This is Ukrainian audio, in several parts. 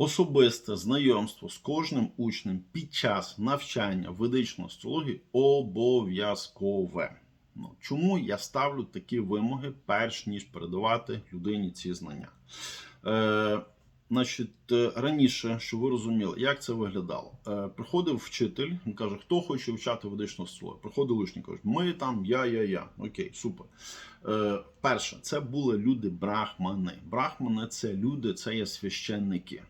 Особисте знайомство з кожним учнем під час навчання ведичної астрології обов'язкове. Ну, чому я ставлю такі вимоги, перш ніж передавати людині ці знання? Е, значить, е, раніше, щоб ви розуміли, як це виглядало. Е, приходив вчитель, він каже, хто хоче вчати ведичну астрологію. Приходив учні, кажуть, ми там, я, я, я. Окей, супер. Е, перше, це були люди брахмани. Брахмани це люди, це є священники.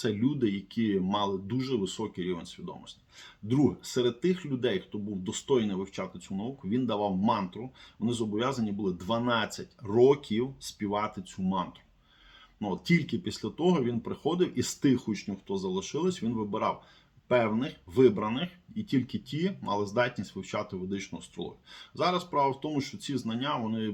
Це люди, які мали дуже високий рівень свідомості. Друге, серед тих людей, хто був достойний вивчати цю науку, він давав мантру. Вони зобов'язані були 12 років співати цю мантру. Ну, тільки після того він приходив і з тих учнів, хто залишились, він вибирав певних вибраних, і тільки ті мали здатність вивчати ведичну астрологію. Зараз справа в тому, що ці знання вони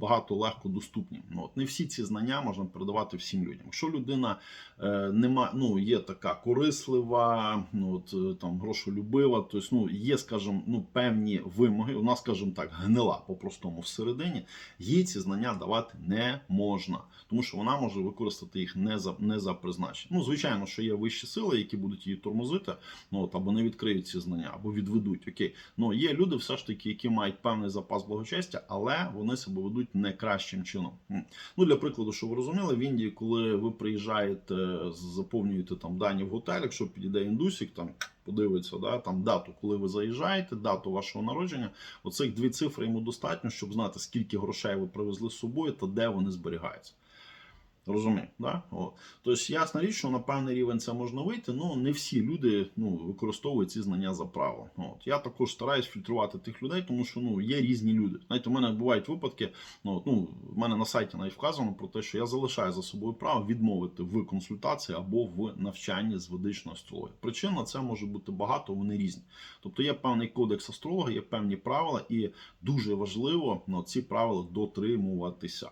багато легко доступні. Ну, от не всі ці знання можна передавати всім людям. Якщо людина е, нема, ну є така корислива, ну от е, там грошолюбива, тобто ну є, скажімо, ну певні вимоги. Нас, скажімо так, гнила по-простому всередині. Їй ці знання давати не можна, тому що вона може використати їх не за не за призначенням. Ну, звичайно, що є вищі сили, які будуть її тормозити, ну от або не відкриють ці знання, або відведуть. Окей, ну є люди, все ж таки, які мають певний запас благочестя, але вони себе ведуть не кращим чином. Ну для прикладу, що ви розуміли, в Індії, коли ви приїжджаєте, заповнюєте там дані в готель, якщо підійде індусік, там подивиться, да, там дату, коли ви заїжджаєте, дату вашого народження. Оцих дві цифри йому достатньо, щоб знати, скільки грошей ви привезли з собою та де вони зберігаються. Розумію, да? О. Тобто, ясна річ, що на певний рівень це можна вийти, але не всі люди ну, використовують ці знання за право. От. Я також стараюсь фільтрувати тих людей, тому що ну, є різні люди. Знаєте, у мене бувають випадки, ну, ну, в мене на сайті навіть вказано про те, що я залишаю за собою право відмовити в консультації або в навчанні з ведичної астрології. Причин на це може бути багато, вони різні. Тобто є певний кодекс астролога, є певні правила, і дуже важливо ну, ці правила дотримуватися.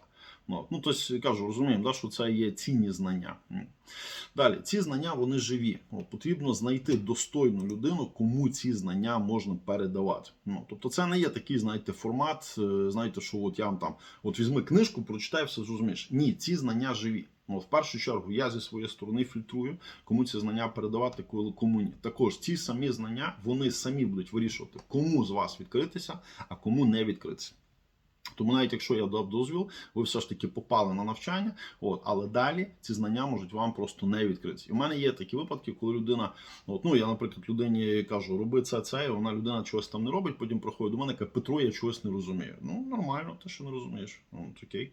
Ну, тобто, кажу, розуміємо, да, що це є цінні знання. Далі, ці знання вони живі. От, потрібно знайти достойну людину, кому ці знання можна передавати. Ну, тобто, це не є такий, знаєте, формат, е, знаєте, що от я вам там от візьми книжку, прочитай, все зрозумієш. Ні, ці знання живі. Ну, в першу чергу я зі своєї сторони фільтрую, кому ці знання передавати, кому ні. Також ці самі знання вони самі будуть вирішувати, кому з вас відкритися, а кому не відкритися. Тому навіть якщо я дав дозвіл, ви все ж таки попали на навчання, от, але далі ці знання можуть вам просто не відкритися. І в мене є такі випадки, коли людина, от, ну я, наприклад, людині кажу, роби це, це, і вона людина чогось там не робить, потім приходить до мене, каже, Петро, я чогось не розумію. Ну, нормально, ти що не розумієш. Ну, окей.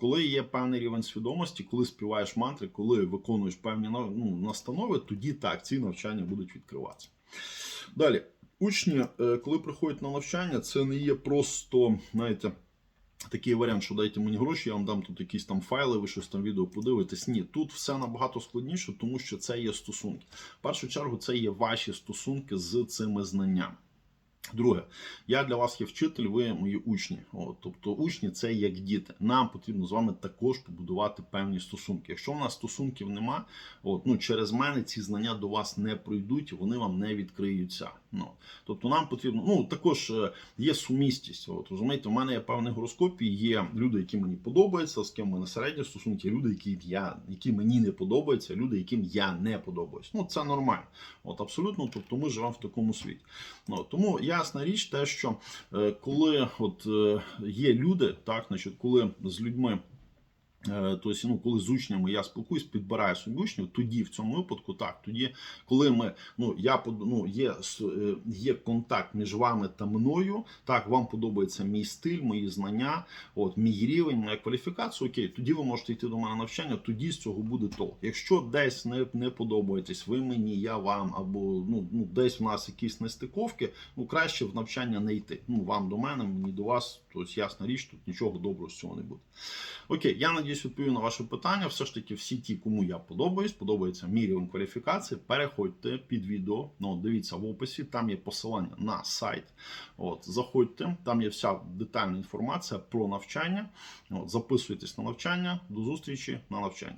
Коли є певний рівень свідомості, коли співаєш мантри, коли виконуєш певні ну, настанови, тоді так, ці навчання будуть відкриватися. Далі. Учні, е, коли приходять на навчання, це не є просто, знаєте, такий варіант, що дайте мені гроші, я вам дам тут якісь там файли, ви щось там відео подивитесь. Ні, тут все набагато складніше, тому що це є стосунки. В першу чергу, це є ваші стосунки з цими знаннями. Друге, я для вас є вчитель, ви мої учні. От, тобто учні це як діти. Нам потрібно з вами також побудувати певні стосунки. Якщо в нас стосунків нема, от, ну, через мене ці знання до вас не пройдуть, вони вам не відкриються. Ну, тобто нам потрібно, ну також е, є сумістість. От, розумієте, у мене є певний гороскоп, і є люди, які мені подобаються, з ким мене середні стосунки, люди, які я, які мені не подобаються, люди, яким я не подобаюсь. Ну це нормально. От абсолютно, тобто ми живемо в такому світі. Ну, тому ясна річ, те, що е, коли от е, є люди, так, значить, коли з людьми. Е, Тобто, ну, коли з учнями я спілкуюсь, підбираю собі учнів, тоді в цьому випадку так. Тоді, коли ми ну я ну, є е, є контакт між вами та мною, так вам подобається мій стиль, мої знання, от мій рівень, моя кваліфікація. Окей, тоді ви можете йти до мене навчання, тоді з цього буде толк. Якщо десь не не подобаєтесь, ви мені, я вам, або ну, ну десь в нас якісь нестиковки, ну краще в навчання не йти. Ну вам до мене, мені до вас. Тобто, ясна річ, тут нічого доброго з цього не буде. Окей, я надіюсь, відповів на ваше питання. Все ж таки, всі ті, кому я подобаюсь, подобається мій рівень кваліфікації. Переходьте під відео. Ну, дивіться в описі, там є посилання на сайт. От, Заходьте, там є вся детальна інформація про навчання. От, Записуйтесь на навчання. До зустрічі на навчанні.